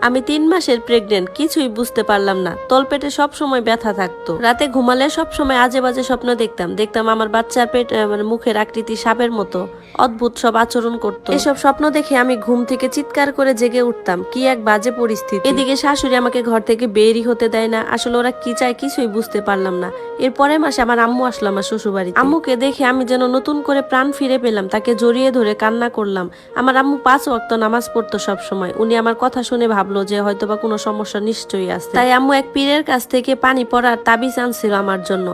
আমি তিন মাসের প্রেগনেন্ট কিছুই বুঝতে পারলাম না। তলপেটে সব সময় ব্যথা থাকতো। রাতে ঘুমালে সব সময় আজে বাজে স্বপ্ন দেখতাম। দেখতাম আমার বাচ্চার পেট মানে মুখের আকৃতি সাপের মতো। অদ্ভুত সব আচরণ করতো। এসব স্বপ্ন দেখে আমি ঘুম থেকে চিৎকার করে জেগে উঠতাম। কি এক বাজে পরিস্থিতি। এদিকে শাশুড়ি আমাকে ঘর থেকে বেরই হতে দেয় না। আসলে ওরা কি চায় কিছুই বুঝতে পারলাম না। এর পরের মাসে আমার আম্মু আসলো আমার শ্বশুরবাড়ি আম্মুকে দেখে আমি যেন নতুন করে প্রাণ ফিরে পেলাম, তাকে জড়িয়ে ধরে কান্না করলাম। আমার আম্মু পাঁচ ওয়াক্ত নামাজ পড়তো সব সময়। উনি আমার কথা শুনে ভাবলো যে হয়তোবা কোনো সমস্যা নিশ্চয়ই আছে। তাই আম্মু এক পীরের কাছ থেকে পানি পড়ার তাবিজ আনছিল আমার জন্য।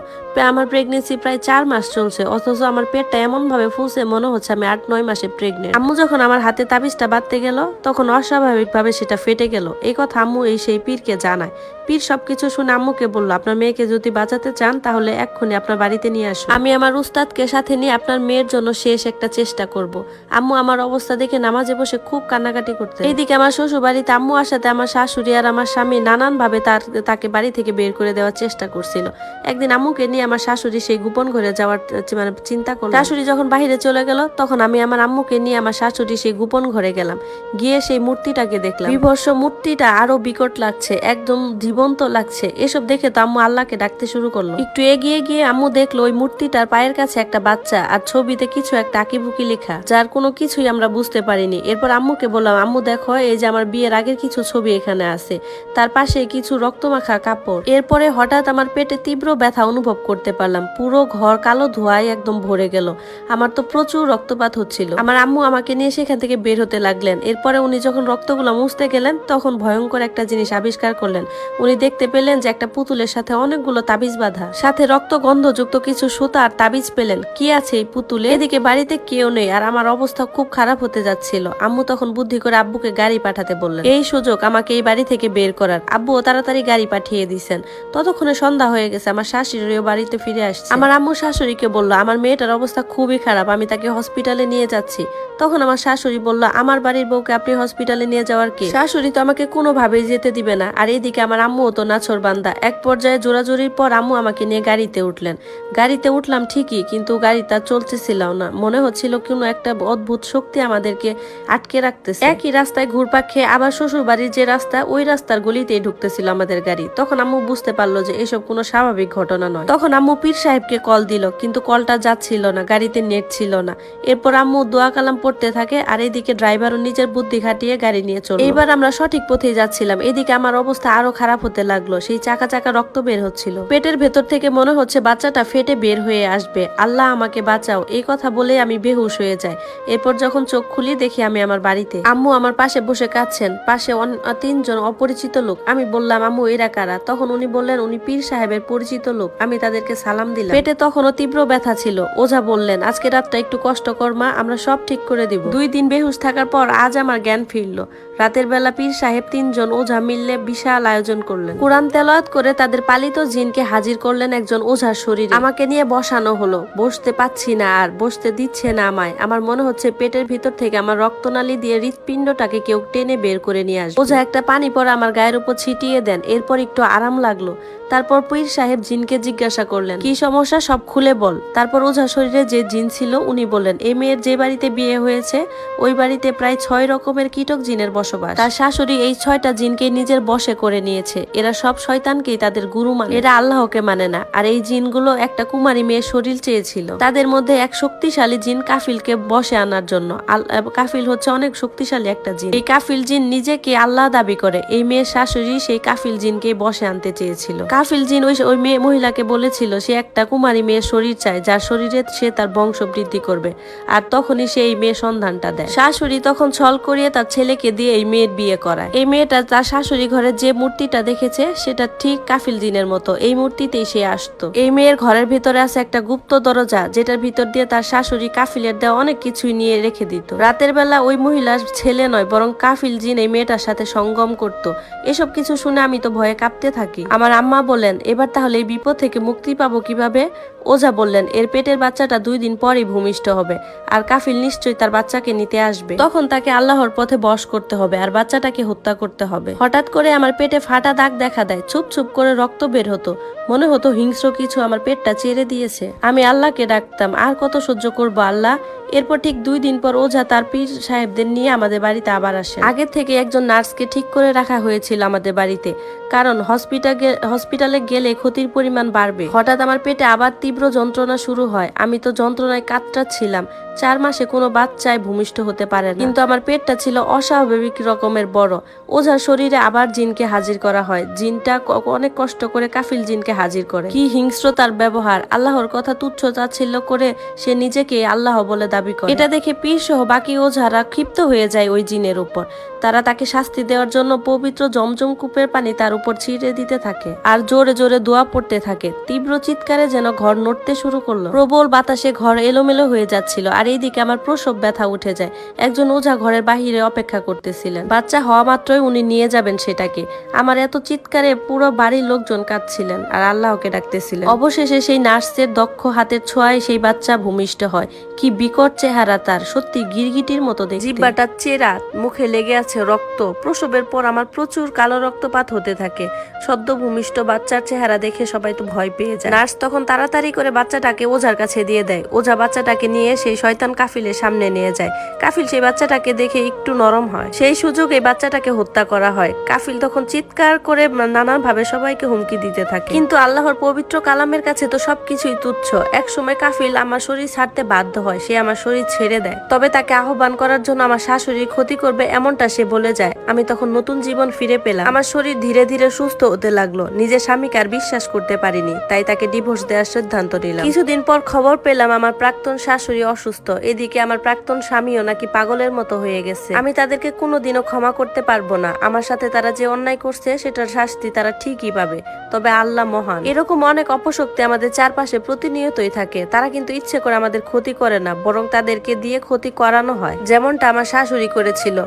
আমার প্রেগনেন্সি প্রায় চার মাস চলছে, অথচ আমার পেটটা এমন ভাবে ফুলছে মনে হচ্ছে আমি আট, নয় মাসে প্রেগনেন্ট আম্মু যখন আমার হাতে তাবিজটা বাঁধতে গেল, তখন অস্বাভাবিক ভাবে সেটা ফেটে গেল। এই কথা আম্মু এই সেই পীরকে জানায়। পীর সবকিছু শুনে আম্মুকে বলল, আপনার মেয়েকে যদি বাঁচাতে চান, তাহলে এক্ষুনি আপনার বাড়িতে নিয়ে আসুন। আমি আমার উস্তাদকে সাথে নিয়ে আপনার মেয়ের জন্য শেষ একটা চেষ্টা করব। আম্মু আমার অবস্থা দেখে নামাজে বসে খুব কান্নাকাটি করতে এইদিকে আমার শ্বশুর বাড়িতে আম্মু আসাতে আমার শাশুড়ি আর আমার স্বামী নানান ভাবে তার, তাকে বাড়ি থেকে বের করে দেওয়ার চেষ্টা করছিল। একদিন আম্মুকে নিয়ে আমার শাশুড়ি সেই গোপন ঘরে যাওয়ার মানে চিন্তা করল। শাশুড়ি যখন বাইরে চলে গেল, তখন আমি আমার আম্মুকে নিয়ে আমার শাশুড়ি সেই গোপন ঘরে গেলাম। গিয়ে সেই মূর্তিটাকে দেখলাম। বিভর্ষ মূর্তিটা আরও বিকট লাগছে, একদম জীবন্ত লাগছে। এসব দেখে তো আম্মু আল্লাহকে ডাকতে শুরু করল। একটু এগিয়ে গিয়ে আম্মু দেখল ওই মূর্তিটার পায়ের কাছে একটা বাচ্চা আর ছবিতে কিছু একটা আঁকিবুকি লেখা, যার কোনো কিছুই আমরা বুঝতে পারিনি। এরপর আম্মুকে বললাম, আম্মু দেখো, এই যে আমার বিয়ের আগের কিছু ছবি এখানে আছে। তার পাশে কিছু রক্তমাখা কাপড়। এরপরে হঠাৎ আমার পেটে তীব্র ব্যথা অনুভব করতে পারলাম। পুরো ঘর কালো ধোঁয়ায় একদম ভরে গেল। আমার তো প্রচুর রক্তপাত হচ্ছিল। আমার আম্মু আমাকে নিয়ে সেখান থেকে বের হতে লাগলেন। এরপরে উনি যখন রক্তগুলো মুছতে গেলেন, তখন ভয়ঙ্কর একটা জিনিস আবিষ্কার করলেন। উনি দেখতে পেলেন যে একটা পুতুলের সাথে অনেকগুলো তাবিজ বাঁধা। সাথে রক্ত গন্ধযুক্ত কিছু সুতা আর তাবিজ পেলেন। কি আছে এই পুতুলে? এদিকে বাড়িতে কেউ নেই আর আমার অবস্থা খুব খারাপ হতে যাচ্ছিল। আম্মু তখন বুদ্ধি করে আব্বুকে গাড়ি পাঠাতে বললেন। এই সুযোগ আমাকে এই বাড়ি থেকে বের করার। আব্বুও তাড়াতাড়ি গাড়ি পাঠিয়ে দিয়েছেন ততক্ষণে সন্ধ্যা হয়ে গেছে, আমার শাশুড়িও বাড়িতে ফিরে আসছে। আমার আম্মু শাশুড়িকে বলল, আমার মেয়েটার অবস্থা খুবই খারাপ, আমি তাকে হসপিটালে নিয়ে যাচ্ছি। তখন আমার শাশুড়ি বলল, আমার বাড়ির বউকে আপনি হসপিটালে নিয়ে যাওয়ার কি? শাশুড়ি তো আমাকে কোনোভাবেই যেতে দিবে না। আর এইদিকে আমার আম্মুও তো নাছর বান্দা। এক পর্যায়ে জোরাজোরির পর আম্মু আমাকে নিয়ে গাড়িতে উঠলেন। গাড়িতে উঠলাম ঠিকই, কিন্তু গাড়িটা চলতেছিল না। মনে হচ্ছিল কোনো একটা অদ্ভুত শক্তি আমাদেরকে আটকে রাখতেছে। একই রাস্তায় ঘুরপাক খেয়ে আবার শ্বশুর বাড়ির যে রাস্তা, ওই রাস্তার গলিতেই ঢুকতেছিল আমাদের গাড়ি। তখন আম্মু বুঝতে পারল যে এসব কোনো স্বাভাবিক ঘটনা নয়। তখন আম্মু পীর সাহেবকে কল দিল, কিন্তু কলটা যাচ্ছিল না, গাড়িতে নেট ছিল না। এরপর আম্মু দোয়া কালাম পড়তে থাকে, আর এদিকে ড্রাইভারও নিজের বুদ্ধি খাটিয়ে গাড়ি নিয়ে চলো এইবার আমরা সঠিক পথে যাচ্ছিলাম। এদিকে আমার অবস্থা আরও খারাপ হতে লাগল, সেই চাকা চাকা রক্ত বের হচ্ছিল। পেটের ভেতর থেকে মনে হচ্ছে বাচ্চাটা ফেটে বের হয়ে আসবে। আল্লাহ আমাকে বাঁচাও, এই কথা বলে আমি বেহুশ হয়ে যাই। এরপর যখন চোখ খুলি দেখি আমি আমার বাড়িতে। আম্মু আমার পাশে বসে কাঁদছেন, পাশে তিনজন অপরিচিত লোক। আমি বললাম, আম্মু, এরা কারা? তখন উনি বললেন, উনি পীর সাহেবের পরিচিত লোক। আমি তাদেরকে সালাম দিলাম। পেটে তখনও তীব্র ব্যথা ছিল। ওঝা বললেন, আজকে রাতটা একটু কষ্টকর, মা, আমরা সব ঠিক করে দিব। দুই দিন বেহুশ থাকার পর আজ আমার জ্ঞান ফিরলো। রাতের বেলা পীর সাহেব তিনজন ওঝা মিললে বিশাল আয়োজন করলেন। কোরআন তেলাওয়াত করে তাদের পালিত জিনকে হাজির করলেন একজন ওঝার শরীরে। আমাকে নিয়ে বসানো হলো। বসতে পাচ্ছি না আর বসতে দিচ্ছে না আমায়। আমার মনে হচ্ছে পেটের ভিতর থেকে আমার রক্তনালী দিয়ে হৃৎপিণ্ডটাকে কেউ টেনে বের করে নিয়ে আসবে। ওঝা একটা পানি পরে আমার গায়ের উপর ছিটিয়ে দেন, এরপর একটু আরাম লাগল। তারপর পীর সাহেব জিনকে জিজ্ঞাসা করলেন, কি সমস্যা? সব খুলে বল। তারপর ওঝা শরীরে যে জিন ছিল, উনি বললেন, এই মেয়ের যে বাড়িতে বিয়ে হয়েছে, ওই বাড়িতে প্রায় ছয় রকমের কীটক জিনের বসবাস। তার শাশুড়ি এই ছয়টা জিনকে নিজের বসে করে নিয়েছে। এরা সব শয়তানকেই তাদের গুরু মানে। এরা আল্লাহকে মানে না। আর এই জিনগুলো একটা কুমারী মেয়ের শরীর চেয়েছিল। তাদের মধ্যে এক শক্তিশালী জিন কাফিলকে বসে আনার জন্য। কাফিল হচ্ছে অনেক শক্তিশালী একটা জিন। এই কাফিল জিন নিজেকে আল্লাহ দাবি করে। এই মেয়ের শাশুড়ি সেই কাফিল জিনকে বসে আনতে চেয়েছিল। কাফিল জিন ওই ওই মেয়ে মহিলাকে বলেছিল, সে একটা কুমারী মেয়ের শরীর চায়, যার শরীরে সে তার বংশ বৃদ্ধি করবে আর তখনই সে এই মেয়ে সন্ধানটা দেয়। শাশুড়ি তখন ছল করিয়ে তার ছেলেকে দিয়ে এই মেয়ের বিয়ে করায়। এই মেয়েটা তার শাশুড়ি ঘরে যে মূর্তিটা দেখেছে, সেটা ঠিক কাফিল জিনের মতো। এই মূর্তিতেই সে আসতো। এই মেয়ের ঘরের ভিতরে আছে একটা গুপ্ত দরজা, যেটার ভিতর দিয়ে তার শাশুড়ি কাফিলের দেওয়া অনেক কিছুই নিয়ে রেখে দিত। রাতের বেলা ওই মহিলার ছেলে নয়, বরং কাফিল জিন এই মেয়েটার সাথে সঙ্গম করত। এসব কিছু শুনে আমি তো ভয়ে কাঁপতে থাকি। আমার আম্মা বলেন এবার তাহলে এই বিপদ থেকে মুক্তি পাবো কীভাবে? ওঝা বললেন, এর পেটের বাচ্চাটা দুই দিন পরেই ভূমিষ্ঠ হবে, আর কাফিল নিশ্চয়ই তার বাচ্চাকে নিতে আসবে। তখন তাকে আল্লাহর পথে বশ করতে হবে, আর বাচ্চাটাকে হত্যা করতে হবে। হঠাৎ করে আমার পেটে ফাটা দাগ দেখা দেয়, চুপ চুপ করে রক্ত বের হতো। মনে হতো হিংস্র কিছু আমার পেটটা চেড়ে দিয়েছে। আমি আল্লাহকে ডাকতাম, আর কত সহ্য করব আল্লাহ? এরপর ঠিক দুই দিন পর ওঝা তার পীর সাহেবদের নিয়ে আমাদের বাড়িতে আবার আসে। আগের থেকে একজন নার্সকে ঠিক করে রাখা হয়েছিল আমাদের বাড়িতে। কারণ হসপিটালে হসপিটালে গেলে ক্ষতির পরিমাণ বাড়বে। হঠাৎ আমার পেটে আবার তীব্র যন্ত্রণা শুরু হয়। আমি তো যন্ত্রণায় কাতরাচ্ছিলাম। চার মাসে কোনো বাচ্চায় ভূমিষ্ঠ হতে পারে না। কিন্তু আমার পেটটা ছিল অস্বাভাবিক রকমের বড়। ওঝার শরীরে আবার জিনকে হাজির করা হয়। জিনটা অনেক কষ্ট করে কাফিল জিনকে হাজির করে। কি হিংস্রতার ব্যবহার। আল্লাহর কথা তুচ্ছ তাচ্ছিল্য করে সে নিজেকে আল্লাহ বলে দাবি করে। এটা দেখে পীর সহ বাকি ওঝারা ক্ষিপ্ত হয়ে যায় ওই জিনের উপর। তারা তাকে শাস্তি দেওয়ার জন্য পবিত্র জমজম কূপের পানি তার উপর ছিঁড়ে দিতে থাকে আর জোরে জোরে দোয়া পড়তে থাকে। তীব্র চিৎকারে যেন ঘর নড়তে শুরু করল। প্রবল বাতাসে ঘর এলোমেলো হয়ে যাচ্ছিল আর এইদিকে আমার প্রসব ব্যথা উঠে যায়। একজন ওঝা ঘরের বাহিরে অপেক্ষা করতেছিলেন। বাচ্চা হওয়া মাত্রই উনি নিয়ে যাবেন সেটাকে। আমার এত চিৎকারে পুরো বাড়ির লোকজন কাঁদছিলেন আর আল্লাহকে ডাকতেছিলেন। অবশেষে সেই নার্সের দক্ষ হাতের ছোঁয়ায় সেই বাচ্চা ভূমিষ্ঠ হয়। কি বিকট চেহারা তার। সত্যি গিরগিটির মতো দেখতে। জিব্বাটা চেরা, মুখে লেগে আছে রক্ত। প্রসবের পর আমার প্রচুর কালো রক্তপাত হতে থাকে। সদ্য ভূমিষ্ঠ বাচ্চার চেহারা দেখে সবাই তো ভয় পেয়ে যায়। নার্স তখন তাড়াতাড়ি করে বাচ্চাটাকে ওঝার কাছে দিয়ে দেয়। ওঝা বাচ্চাটাকে নিয়ে সেই শয়তান কাফিলের সামনে নিয়ে যায়। কাফিল সেই বাচ্চাটাকে দেখে একটু নরম হয়। সেই সুযোগে বাচ্চাটাকে হত্যা করা হয়। কাফিল তখন চিৎকার করে নানান ভাবে সবাইকে হুমকি দিতে থাকে। কিন্তু আল্লাহর পবিত্র কালামের কাছে তো সবকিছুই তুচ্ছ। এক সময় কাফিল আমার শরীর ছাড়তে বাধ্য হয়। সে আমার শরীর ছেড়ে দেয়। তবে তাকে আহ্বান করার জন্য আমার শাশুড়ি ক্ষতি করবে এমনটা সে বলে যায়, আমি তখন নতুন জীবন ফিরে পেলাম। আমার শরীর ধীরে ধীরে সুস্থ হতে লাগল। নিজের স্বামীকে আর বিশ্বাস করতে পারিনি, তাই তাকে ডিভোর্স দেওয়ার সিদ্ধান্ত নিলাম। কিছুদিন পর খবর পেলাম আমার প্রাক্তন শাশুড়ি অসুস্থ। এদিকে আমার প্রাক্তন স্বামীও নাকি পাগলের মতো হয়ে গেছে। আমি তাদেরকে কোনোদিনও ক্ষমা করতে পারব না। আমার সাথে তারা যে অন্যায় করছে, সেটার শাস্তি তারা ঠিকই পাবে। তবে আল্লাহ মহান। এরকম অনেক অপশক্তি আমাদের চারপাশে প্রতিনিয়তই থাকে। তারা কিন্তু ইচ্ছে করে আমাদের ক্ষতি করে না, বরং তাদেরকে দিয়ে ক্ষতি করানো হয়, যেমনটা আমার শাশুড়ি করেছিল।